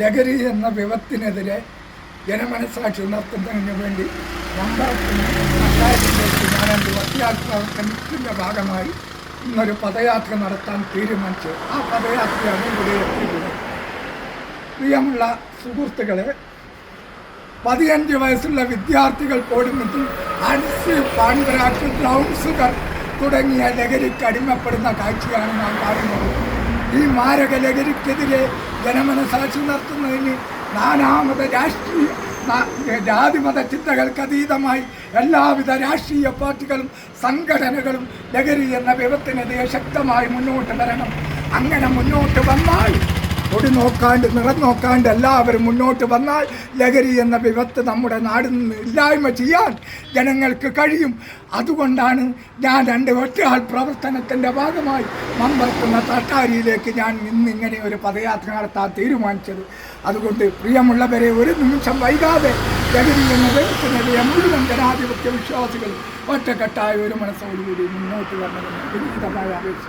ലഹരി എന്ന വിപത്തിനെതിരെ ജനമനസാക്ഷി ഉണർത്തുന്നതിന് വേണ്ടി വട്ടിയാൽ ഭാഗമായി ഇന്നൊരു പദയാത്ര നടത്താൻ തീരുമാനിച്ചു. ആ പദയാത്രയാണ് ഇവിടെ എത്തിയിട്ടുള്ളത്. പ്രിയമുള്ള സുഹൃത്തുക്കളെ പതിനഞ്ച് വയസ്സുള്ള വിദ്യാർത്ഥികൾ പോലും പാൻപരാക്ക് ബ്രൗൺ ഷുഗർ തുടങ്ങിയ ലഹരിക്ക് അടിമപ്പെടുന്ന കാഴ്ചയാണ് നാം കാണുന്നത്. ഈ മാരക ലഹരിക്കെതിരെ ജനമനസാക്ഷി നടത്തുന്നതിന് നാനാമത രാഷ്ട്രീയ ജാതിമത ചിന്തകൾക്ക് അതീതമായി എല്ലാവിധ രാഷ്ട്രീയ പാർട്ടികളും സംഘടനകളും ലഹരി എന്ന വിപത്തിനെതിരെ ശക്തമായി മുന്നോട്ട് വരണം. അങ്ങനെ മുന്നോട്ട് വന്നാൽ കൊടി നോക്കാണ്ട് നിറം നോക്കാണ്ട് എല്ലാവരും മുന്നോട്ട് വന്നാൽ ലഹരി എന്ന വിപത്ത് നമ്മുടെ നാടിൽ നിന്ന് ഇല്ലായ്മ ചെയ്യാൻ ജനങ്ങൾക്ക് കഴിയും. അതുകൊണ്ടാണ് ഞാൻ രണ്ട് ഒറ്റയാൾ പ്രവർത്തനത്തിന്റെ ഭാഗമായി മമ്പർക്കുന്ന തട്ടാരിയിലേക്ക് ഞാൻ ഇന്ന് ഇങ്ങനെ ഒരു പദയാത്ര നടത്താൻ തീരുമാനിച്ചത്. അതുകൊണ്ട് പ്രിയമുള്ളവരെ ഒരു നിമിഷം വൈകാതെ ലഹരി എന്ന വിപത്തിനെതിരെ മുഴുവൻ ജനാധിപത്യ വിശ്വാസികൾ ഒറ്റക്കെട്ടായ ഒരു മനസ്സോടുകൂടി മുന്നോട്ട് വരണമെന്ന് വിനീതമായ അപേക്ഷ.